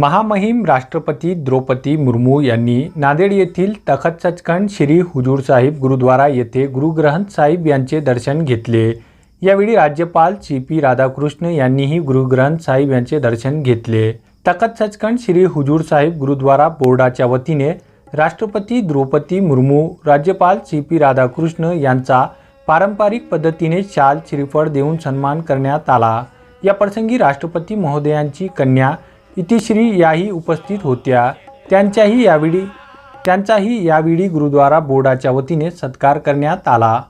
महामहिम राष्ट्रपती द्रौपदी मुर्मू यांनी नांदेड येथील तखत सचखंड श्री हुजूर साहिब गुरुद्वारा येथे गुरुग्रंथ साहिब यांचे दर्शन घेतले. यावेळी राज्यपाल सी पी राधाकृष्ण यांनीही गुरुग्रंथ साहिब यांचे दर्शन घेतले. तखत सचखंड श्री हुजूर साहिब गुरुद्वारा बोर्डाच्या वतीने राष्ट्रपती द्रौपदी मुर्मू राज्यपाल सी पी राधाकृष्ण यांचा पारंपरिक पद्धतीने शाल श्रीफळ देऊन सन्मान करण्यात आला. या प्रसंगी राष्ट्रपती महोदयांची कन्या इतिश्री याही उपस्थित होत्या त्यांच्याही यावेळी त्यांचाही यावेळी गुरुद्वारा बोर्डाच्या वतीने सत्कार करण्यात आला.